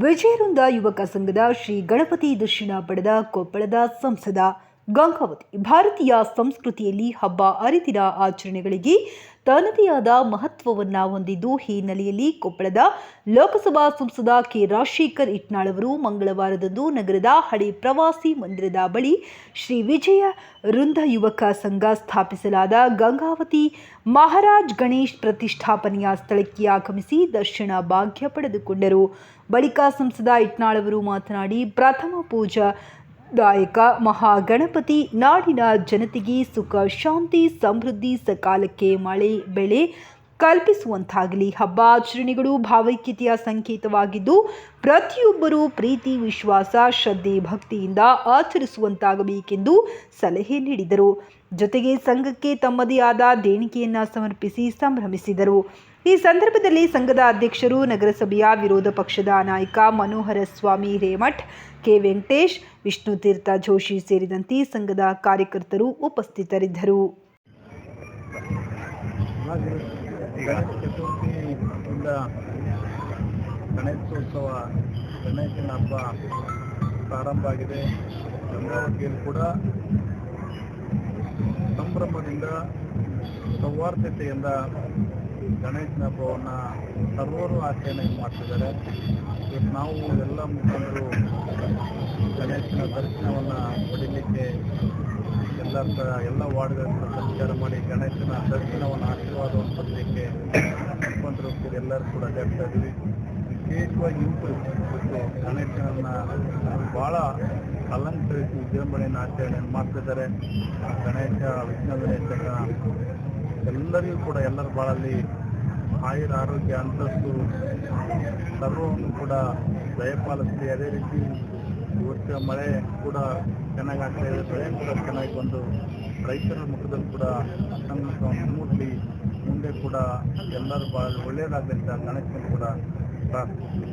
ವಿಜಯವೃಂದ ಯುವಕ ಸಂಘದ ಶ್ರೀ ಗಣಪತಿ ದರ್ಶನ ಪಡೆದ ಕೊಪ್ಪಳದ ಸಂಸದ ಗಂಗಾವತಿ. ಭಾರತೀಯ ಸಂಸ್ಕೃತಿಯಲ್ಲಿ ಹಬ್ಬ ಹರಿದಿನ ಆಚರಣೆಗಳಿಗೆ ತನ್ನದೇ ಆದ ಮಹತ್ವವನ್ನ ಹೊಂದಿದ್ದು ಈ ಹಿನ್ನೆಲೆಯಲ್ಲಿ ಕೊಪ್ಪಳದ ಲೋಕಸಭಾ ಸಂಸದ ಕೆ. ರಾಜಶೇಖರ್ ಇಟ್ನಾಳ್ ಅವರು ಮಂಗಳವಾರದಂದು ನಗರದ ಹಳೆ ಪ್ರವಾಸಿ ಮಂದಿರದ ಬಳಿ ಶ್ರೀ ವಿಜಯ ವೃಂದ ಯುವಕ ಸಂಘ ಸ್ಥಾಪಿಸಲಾದ ಗಂಗಾವತಿ ಮಹಾರಾಜ್ ಗಣೇಶ್ ಪ್ರತಿಷ್ಠಾಪನೆಯ ಸ್ಥಳಕ್ಕೆ ಆಗಮಿಸಿ ದರ್ಶನ ಭಾಗ್ಯ ಪಡೆದುಕೊಂಡರು. ಬಳಿಕ ಸಂಸದ ಇಟ್ನಾಳ್ ಅವರು ಮಾತನಾಡಿ, ಪ್ರಥಮ ಪೂಜಾ ದಾಯಕ ಮಹಾಗಣಪತಿ ನಾಡಿನ ಜನತೆಗೆ ಸುಖ, ಶಾಂತಿ, ಸಮೃದ್ಧಿ, ಸಕಾಲಕ್ಕೆ ಮಳೆ, ಬೆಳೆ ಕಲ್ಪಿಸುವಂತಾಗಲಿ. ಹಬ್ಬ ಆಚರಣೆಗಳು ಭಾವೈಕ್ಯತೆಯ ಸಂಕೇತವಾಗಿದ್ದು, ಪ್ರತಿಯೊಬ್ಬರೂ ಪ್ರೀತಿ, ವಿಶ್ವಾಸ, ಶ್ರದ್ಧೆ, ಭಕ್ತಿಯಿಂದ ಆಚರಿಸುವಂತಾಗಬೇಕೆಂದು ಸಲಹೆ ನೀಡಿದರು. ಜೊತೆಗೆ ಸಂಘಕ್ಕೆ ತಮ್ಮದೇ ಆದ ದೇಣಿಗೆಯನ್ನು ಸಮರ್ಪಿಸಿ ಸಂಭ್ರಮಿಸಿದರು. ಈ ಸಂದರ್ಭದಲ್ಲಿ ಸಂಘದ ಅಧ್ಯಕ್ಷರು ನಗರಸಭೆಯ ವಿರೋಧ ಪಕ್ಷದ ನಾಯಕ ಮನೋಹರ ಸ್ವಾಮಿ ರೇಮಠ್, ಕೆ ವೆಂಕಟೇಶ್, ವಿಷ್ಣು ತೀರ್ಥ ಜೋಶಿ ಸೇರಿದಂತೆ ಸಂಘದ ಕಾರ್ಯಕರ್ತರು ಉಪಸ್ಥಿತರಿದ್ದರು. ಗಣೇಶೋತ್ಸವ, ಗಣೇಶನ ಹಬ್ಬ ಪ್ರಾರಂಭ ಆಗಿದೆ. ಗಂಗಾವತಿಯಲ್ಲಿ ಕೂಡ ಸಂಭ್ರಮದಿಂದ ಸೌಹಾರ್ದತೆಯಿಂದ ಗಣೇಶನ ಹಬ್ಬವನ್ನ ಸರ್ವರು ಆಚರಣೆ ಮಾಡ್ತಿದ್ದಾರೆ. ಇವತ್ತು ನಾವು ಎಲ್ಲ ಮುಖಂಡರು ಗಣೇಶನ ದರ್ಶನವನ್ನು ಪಡೀಲಿಕ್ಕೆ ಎಲ್ಲ ಎಲ್ಲ ವಾರ್ಡ್ಗಳ ಸಂಚಾರ ಮಾಡಿ ಗಣೇಶನ ದರ್ಶನವನ್ನು ಆಶೀರ್ವಾದವನ್ನು ಪಡಲಿಕ್ಕೆ ಮುಖಂಡರು ಎಲ್ಲರೂ ಕೂಡ ಅಡ್ಡಾಡ್ತಾ ಇದ್ವಿ ವಿಶೇಷವಾಗಿ ಇವತ್ತು ಗಣೇಶನನ್ನ ಭಾಳ ಅಲಂಕರಿಸಿ ವಿಜೃಂಭಣೆಯನ್ನು ಆಚರಣೆ ಮಾಡ್ತಿದ್ದಾರೆ. ಗಣೇಶ ವಿಘ್ನ ಎಲ್ಲರಿಗೂ ಕೂಡ ಎಲ್ಲರ ಬಾಳಲ್ಲಿ ಆಯುರ ಆರೋಗ್ಯ ಅಂತಸ್ತು ಸರ್ವವನ್ನು ಕೂಡ ದಯಪಾಲಿಸಿದೆ ಅದೇ ರೀತಿ ಇವತ್ತಿನ ಮಳೆ ಕೂಡ ಚೆನ್ನಾಗಿ ಆಗ್ತಾ ಇದೆ. ಬೆಳೆ ಕೂಡ ಚೆನ್ನಾಗಿ ಬಂದು ರೈತರ ಮುಖದಲ್ಲಿ ಕೂಡ ಸಂತೋಷ ಮೂಡಲಿ ಮುಂದೆ ಕೂಡ ಎಲ್ಲರೂ ಬಹಳ ಒಳ್ಳೆಯದಾಗಲಿ ಅಂತ ಗಣೇಶನ ಕೂಡ ಪ್ರಾರ್ಥಿಸ್ತೀನಿ.